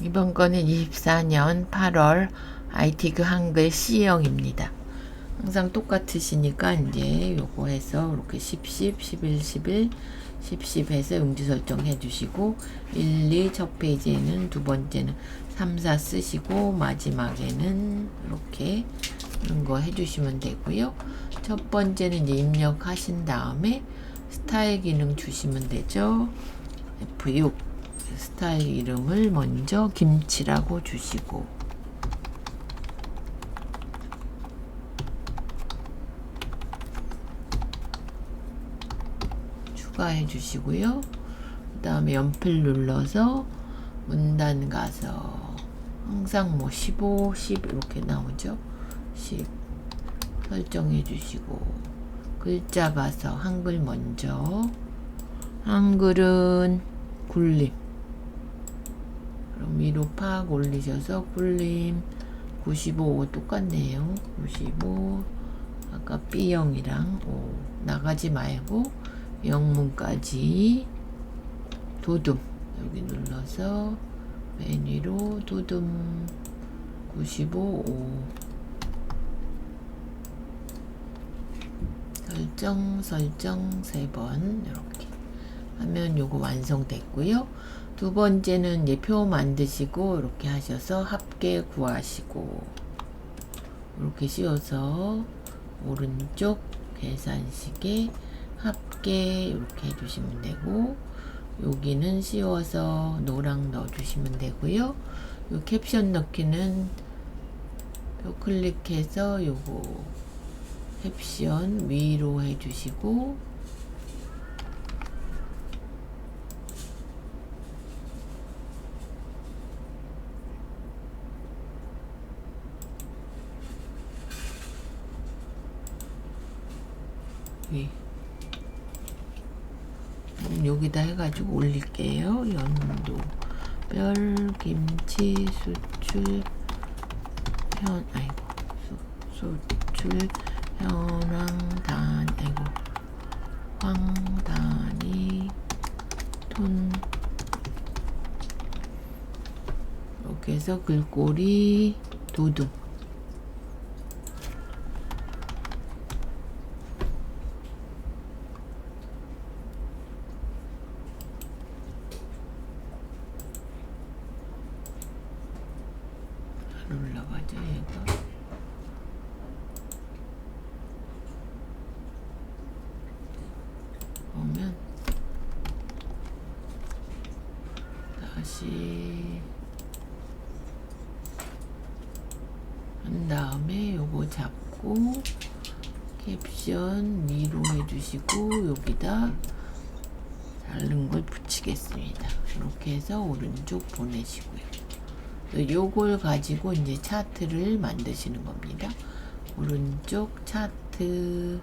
이번 거는 24년 8월 IT 그 한글 C형입니다. 항상 똑같으시니까 이제 요거 해서 이렇게 10, 10, 11, 11, 10, 10 해서 용지 설정해 주시고 1, 2 첫 페이지에는 두 번째는 3, 4 쓰시고 마지막에는 이렇게 이런 거 해주시면 되고요. 첫 번째는 이제 입력하신 다음에 스타일 기능 주시면 되죠. F6 스타일 이름을 먼저 김치라고 주시고 추가해 주시고요. 그 다음에 연필 눌러서 문단 가서 항상 뭐 15, 10 이렇게 나오죠. 10 설정해 주시고 글자 가서 한글 먼저 한글은 굴림 그럼 위로 팍 올리셔서 굴림 95 똑같네요. 95 아까 B형이랑 O 나가지 말고 영문까지 도둠. 여기 눌러서 맨 위로 도둠. 95 O 설정 설정 세 번. 이렇게 하면 요거 완성됐고요. 두 번째는 이제 표 만드시고 이렇게 하셔서 합계 구하시고 이렇게 씌워서 오른쪽 계산식에 합계 이렇게 해주시면 되고 여기는 씌워서 노랑 넣어주시면 되고요. 요 캡션 넣기는 표 클릭해서 요거 캡션 위로 해주시고 위 음, 여기다 해가지고 올릴게요. 연도 별 김치 수출 현 아이고 수, 수출 현황 단 아이고. 황단이 톤. 이렇게 해서 글꼴이 도둑 안 올라가죠 얘가 보면 다시 한 다음에 요거 잡고 캡션 위로 해주시고 여기다 다른 걸 붙이겠습니다. 이렇게 해서 오른쪽 보내시고요. 요걸 가지고 이제 차트를 만드시는 겁니다. 오른쪽 차트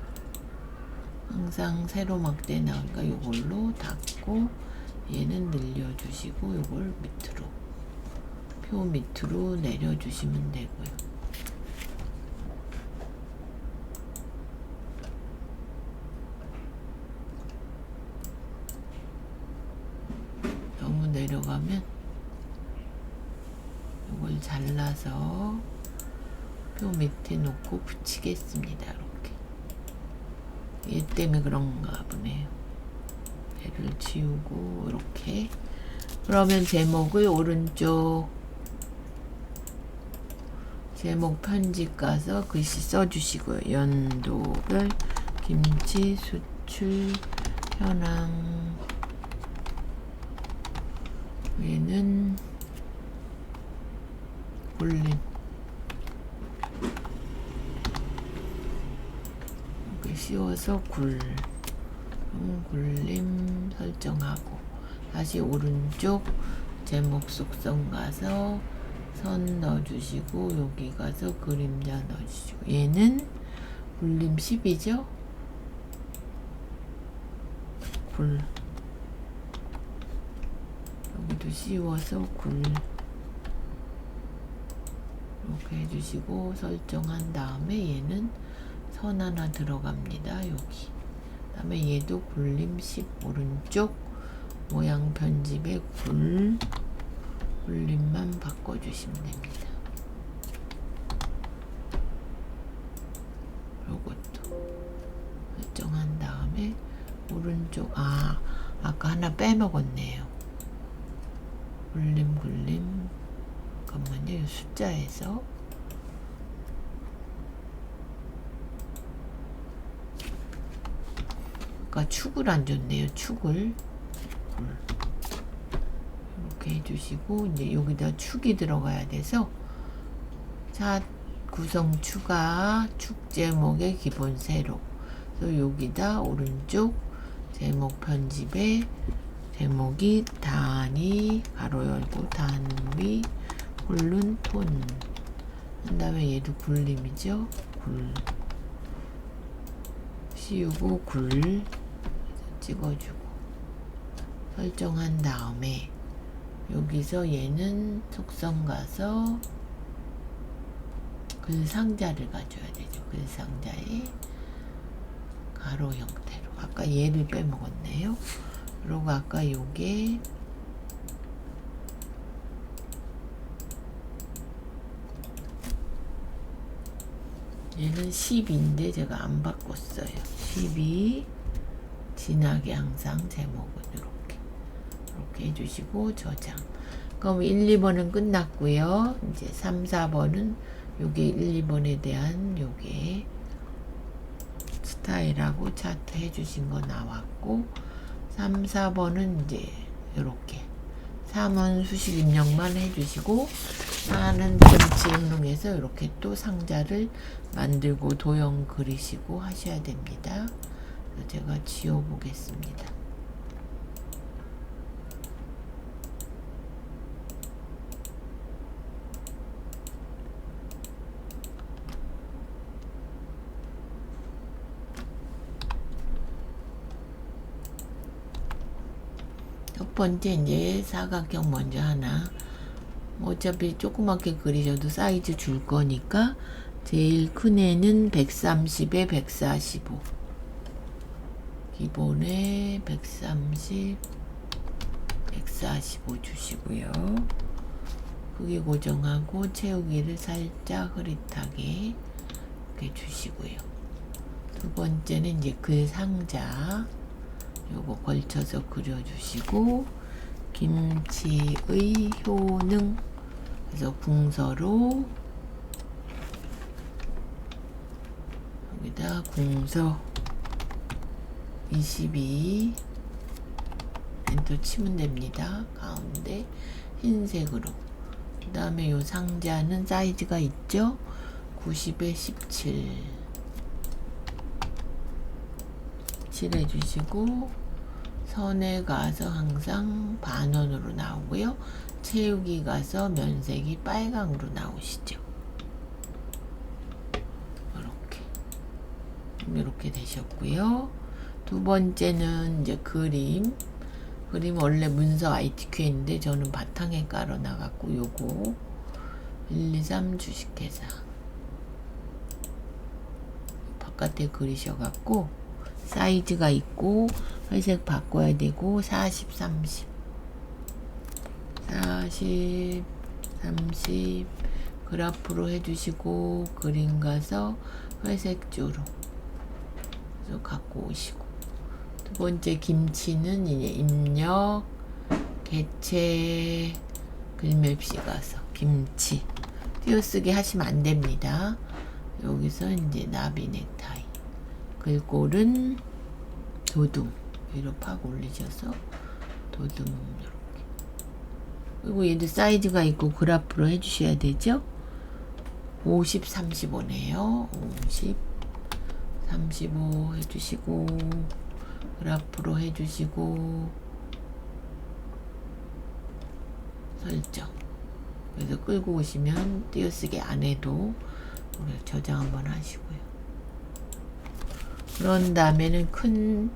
항상 세로 막대 나오니까 요걸로 닫고 얘는 늘려주시고 요걸 밑으로 표 밑으로 내려주시면 되고요. 너무 내려가면 이걸 잘라서 표 밑에 놓고 붙이겠습니다. 이렇게. 얘 때문에 그런가 보네요. 얘를 지우고 이렇게. 그러면 제목을 오른쪽 제목 편집 가서 글씨 써주시고요. 연도별 김치 수출 현황 얘는 굴림 이렇게 씌워서 굴 음, 굴림 설정하고 다시 오른쪽 제목 속성 가서 선 넣어주시고 여기 가서 그림자 넣어주시고. 얘는 굴림 10이죠? 굴. 여기도 씌워서 굴. 이렇게 해주시고 설정한 다음에 얘는 선 하나 들어갑니다 여기 그 다음에 얘도 굴림 10 오른쪽 모양 편집에 굴 볼륨만 바꿔주시면 됩니다. 요것도 설정한 다음에 오른쪽 아 아까 하나 빼먹었네요. 굴림 굴림 잠깐만요. 이 숫자에서 아까 축을 안 줬네요. 축을 굴. 이렇게 해주시고 이제 여기다 축이 들어가야 돼서 자 구성 추가 축 제목의 기본 세로 그래서 여기다 오른쪽 제목 편집에 제목이 단위 가로 열고 단위 굴른 톤. 그 다음에 얘도 굴림이죠. 굴. 씌우고 굴. 찍어주고. 설정한 다음에 여기서 얘는 속성 가서 글 상자를 가져야 되죠. 글 상자에 가로 형태로. 아까 얘를 빼먹었네요. 그리고 아까 요게 얘는 10인데 제가 안 바꿨어요. 12 진하게 항상 제목은 이렇게 이렇게 해주시고 저장. 그럼 1, 2번은 끝났고요. 이제 3, 4번은 요게 1, 2번에 대한 요게 스타일하고 차트 해주신 거 나왔고 3, 4번은 이제 요렇게 3은 수식 입력만 해주시고 4는 전치 응용해서 이렇게 또 상자를 만들고 도형 그리시고 하셔야 됩니다. 제가 지워 보겠습니다. 첫 번째 이제 사각형 먼저 하나 뭐 어차피 조그맣게 그리셔도 사이즈 줄 거니까 제일 큰 애는 130에 145 기본에 130 145 주시고요. 크기 고정하고 채우기를 살짝 흐릿하게 이렇게 주시고요. 두 번째는 이제 글 상자 요거 걸쳐서 그려주시고 김치의 효능. 그래서 궁서로 여기다 궁서 22 엔터 치면 됩니다. 가운데 흰색으로 그 다음에 요 상자는 사이즈가 있죠? 90에 17 칠해 주시고 선에 가서 항상 반원으로 나오고요. 채우기 가서 면색이 빨강으로 나오시죠. 이렇게 이렇게 되셨고요. 두 번째는 이제 그림. 그림 원래 문서 ITQ인데 저는 바탕에 깔아 나갔고 요거 1, 2, 3 주식회사. 바깥에 그리셔갖고 사이즈가 있고 회색 바꿔야 되고 40, 30 40, 30 그래프로 해주시고 그림 가서 회색 그래서 갖고 오시고 두 번째 김치는 이제 입력 개체 글맵시 가서 김치. 띄어쓰기 하시면 안 됩니다. 여기서 이제 나비 넥타이. 글꼴은 도둠. 위로 팍 올리셔서 도둠 이렇게. 그리고 얘도 사이즈가 있고 그래프로 해주셔야 되죠? 50, 35네요. 50, 35 해주시고 그래프로 해주시고 설정. 그래서 끌고 오시면 띄어쓰기 안 해도 저장 한번 하시고요. 그런 다음에는 큰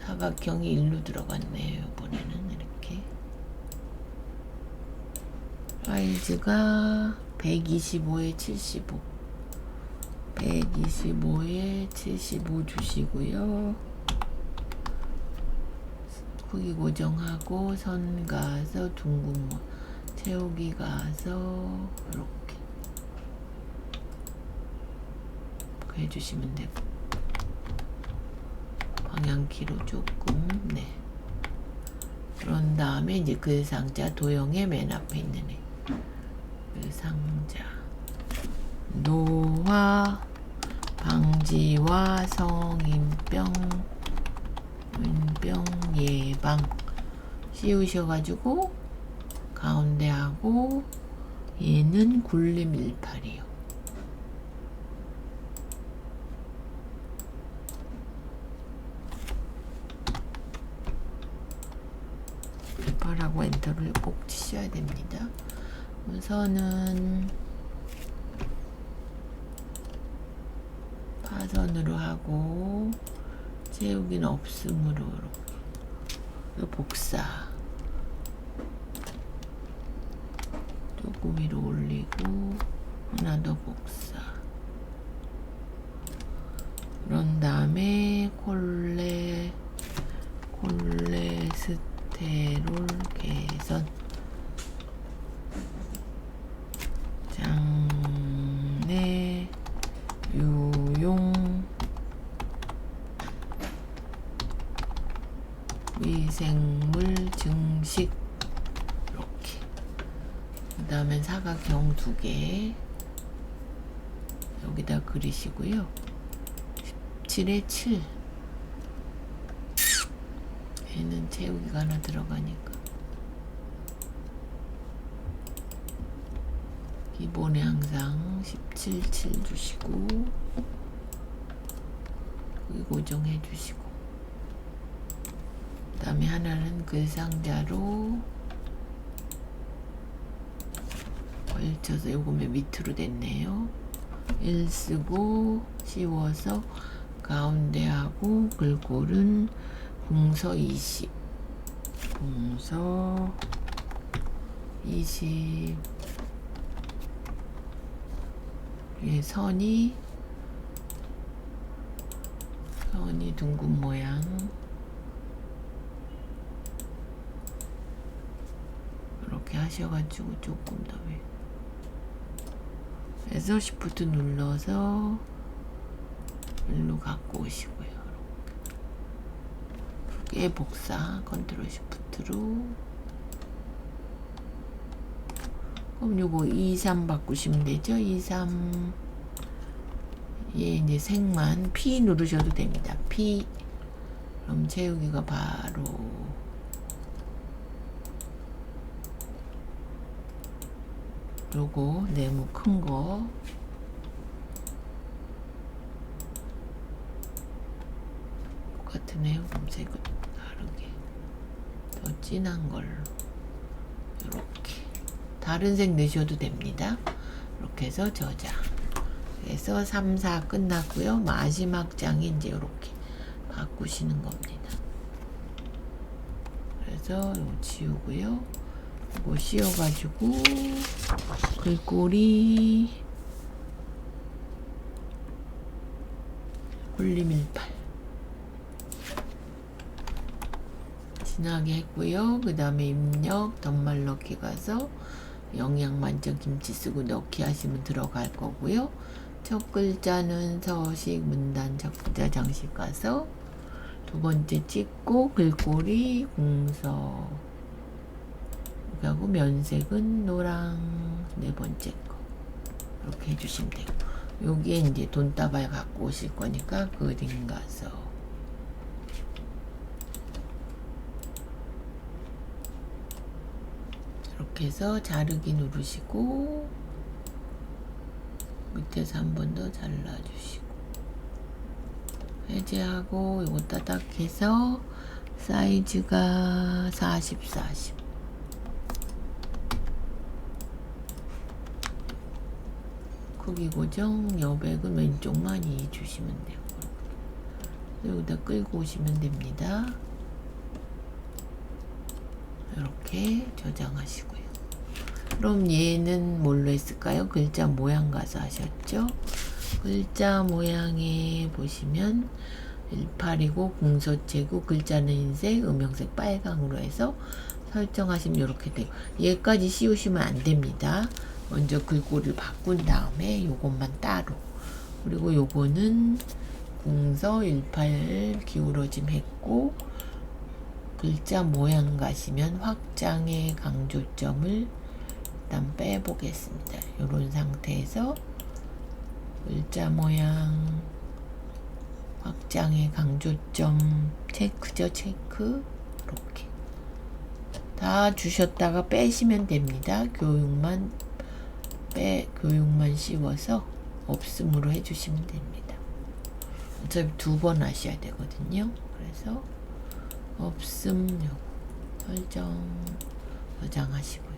사각형이 일로 들어갔네요. 이번에는. 이렇게. 사이즈가 125에 75 125에 75 주시고요. 크기 고정하고 선 가서 둥근 모 채우기 가서 이렇게 해주시면 되고 방향키로 조금 네 그런 다음에 이제 그 상자 도형의 맨 앞에 있는 애. 그 상자 노화 방지와 성인병 인병 예방 씌우셔가지고 가운데 하고 얘는 굴림 일팔이요. 일팔하고 엔터를 꼭 치셔야 됩니다. 우선은 파선으로 하고 채우기는 없음으로 이렇게. 복사. 조금 위로 올리고 하나 더 복사. 그런 다음에 콜레 콜레스테롤 개선 장내 유용 미생물 증식 이렇게 그 다음에 사각형 두 개. 여기다 그리시고요. 17에 7 얘는 채우기가 하나 들어가니까. 기본에 항상 17, 7 주시고 여기 고정해 주시고. 그 다음에 하나는 그 상자로 걸쳐서 맨 밑으로 됐네요. 1 쓰고 씌워서 가운데 하고 글꼴은 궁서 20 궁서 20 위에 선이 선이 둥근 모양. 이렇게 하셔가지고 조금 더 위. 그래서 시프트 눌러서 일로 갖고 오시고요. 두개 복사 컨트롤 시프트로 그럼 요거 2, 3 바꾸시면 되죠. 2, 3얘 이제 색만 P 누르셔도 됩니다. P 그럼 채우기가 바로 요거 네모 큰 거 똑같으네요. 그럼 색은 다르게 더 진한 걸로 이렇게 다른 색 넣으셔도 됩니다. 이렇게 해서 저장. 그래서 3, 4 끝났고요. 마지막 장이 이제 이렇게 바꾸시는 겁니다. 그래서 이거 지우고요. 이거 씌워가지고 글꼴이 굴림일팔 진하게 했고요. 그 다음에 입력 덧말 넣기 가서 영양 만점 김치 쓰고 넣기 하시면 들어갈 거고요. 첫 글자는 서식 문단 첫 글자 장식 가서 두 번째 찍고 글꼴이 여기 하고 면색은 노랑 네 번째 거. 이렇게 해주시면 되고 여기에 이제 돈다발 갖고 오실 거니까 그림 가서. 이렇게 해서 자르기 누르시고 밑에서 한 번 더 잘라주시고. 해제하고 이거 따닥 해서 사이즈가 40, 40 크기 고정 여백은 왼쪽만 이 주시면 돼요 여기다 끌고 오시면 됩니다 이렇게 저장하시고요 그럼 얘는 뭘로 했을까요? 글자 모양 가서 하셨죠? 글자 모양에 보시면 18이고 궁서체고 글자는 흰색, 음영색 빨강으로 해서 설정하시면 이렇게 돼요. 얘까지 씌우시면 안 됩니다. 먼저 글꼴을 바꾼 다음에 요것만 따로 그리고 요거는 궁서 18 기울어짐 했고 글자 모양 가시면 확장의 강조점을 일단 빼보겠습니다. 이런 상태에서 글자 모양 확장의 강조점 체크죠 체크 이렇게 다 주셨다가 빼시면 됩니다. 교육만 빼 교육만 씌워서 없음으로 해주시면 됩니다. 어차피 두 번 하셔야 되거든요. 그래서 없음 요거 설정 저장하시고요.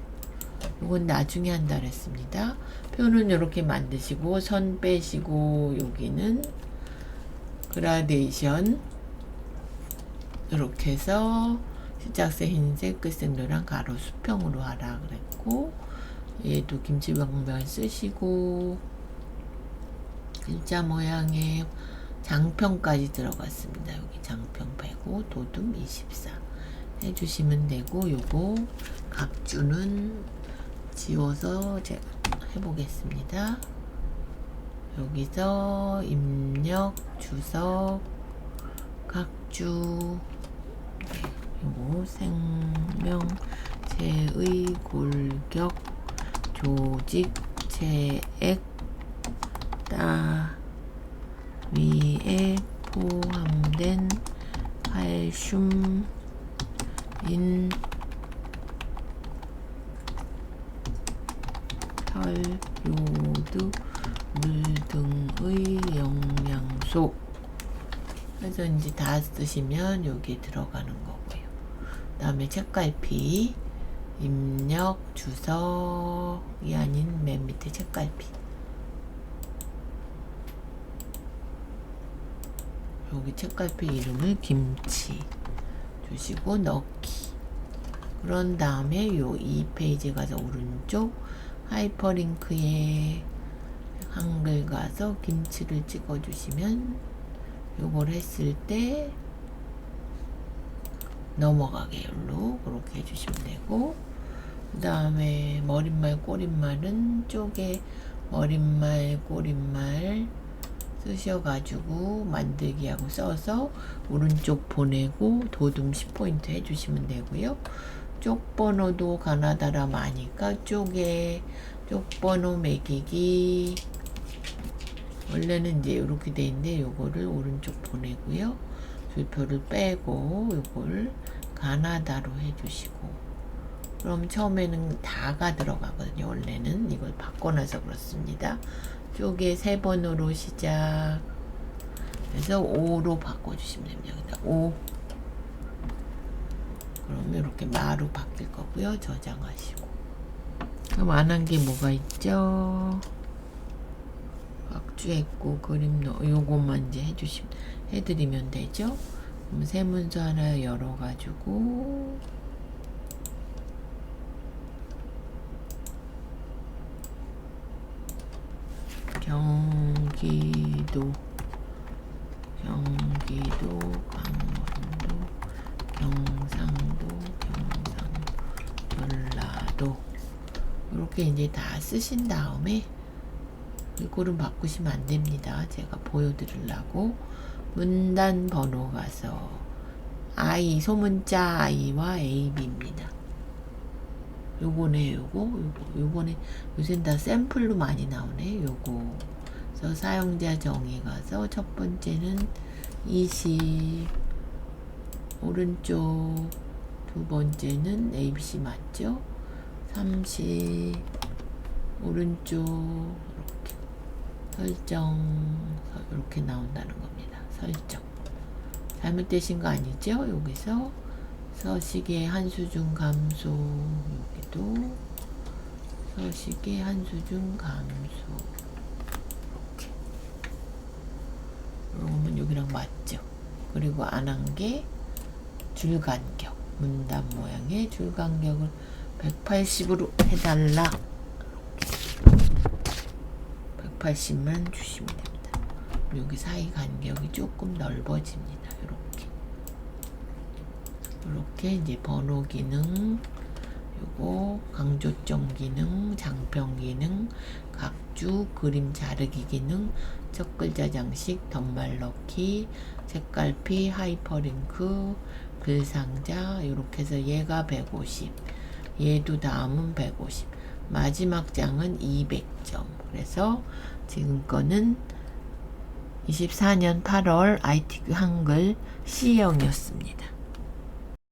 이건 나중에 한다 그랬습니다. 표는 이렇게 만드시고 선 빼시고 여기는 그라데이션 이렇게 해서 시작색 흰색 끝색 노랑 가로 수평으로 하라 그랬고 얘도 김치방면 쓰시고 글자 모양에 장평까지 들어갔습니다. 여기 장평 빼고 도둠 24 해주시면 되고 요거 각주는 지워서 제가 해보겠습니다. 여기서 입력 주석 각주 네, 요거 생명체의 골격 조직 체액 따 위에 포함된 칼슘 인 혈, 요드, 물 등의 영양소 그래서 이제 다 쓰시면 여기에 들어가는 거고요. 그 다음에 책갈피 입력 주석이 아닌 맨 밑에 책갈피. 여기 책갈피 이름을 김치 주시고 넣기. 그런 다음에 요 2페이지 가서 오른쪽 하이퍼링크에 한글 가서 김치를 찍어 주시면 요걸 했을 때 넘어가게 열로 그렇게 해주시면 되고 그 다음에 머릿말 꼬릿말은 쪽에 머릿말 꼬릿말 쓰셔가지고 만들기하고 써서 오른쪽 보내고 도둠 10포인트 해주시면 되고요. 쪽 번호도 가나다라 마니까 쪽에 쪽 번호 매기기 원래는 이제 이렇게 돼 있는데 요거를 오른쪽 보내고요. 줄표를 빼고 요걸 가나다로 해주시고 그럼 처음에는 다가 들어가거든요. 원래는 이걸 바꿔놔서 그렇습니다. 쪽에 세 번호로 시작. 그래서 5로 바꿔주시면 됩니다. 그러니까 5. 그러면 이렇게 마로 바뀔 거고요. 저장하시고. 그럼 안 한 게 뭐가 있죠? 박주했고 그림 넣 요것만 이제 해주시면 해드리면 되죠. 그럼 세문서 하나 열어가지고 경기도 경기도 강원도 경상도 경상 전라도 이렇게 이제 다 쓰신 다음에 이거는 바꾸시면 안 됩니다. 제가 보여드리려고 문단 번호 가서 I 소문자 I와 AB입니다. 요거네 요거? 요거 요거네. 요새는 다 샘플로 많이 나오네 요거. 그래서 사용자 정의 가서 첫 번째는 20 오른쪽. 두 번째는 ABC 맞죠? 30 오른쪽. 이렇게. 설정. 이렇게 나온다는 겁니다. 설정. 잘못되신 거 아니죠? 여기서 서식의 한수중 감소 여기도 서식의 한수중 감소 이렇게 그러면 여기랑 맞죠? 그리고 안 한 게 줄간격 문단 모양의 줄간격을 180으로 해달라 180만 주시면 됩니다. 여기 사이 간격이 조금 넓어집니다. 이렇게. 이제 번호 기능, 요거 강조점 기능, 장평 기능, 각주, 그림 자르기 기능, 첫 글자 장식, 덧말 넣기, 색깔피, 하이퍼링크, 글상자 이렇게 해서 얘가 150, 얘도 다음은 150, 마지막 장은 200점. 그래서 지금 거는 24년 8월 IT 한글 C형이었습니다.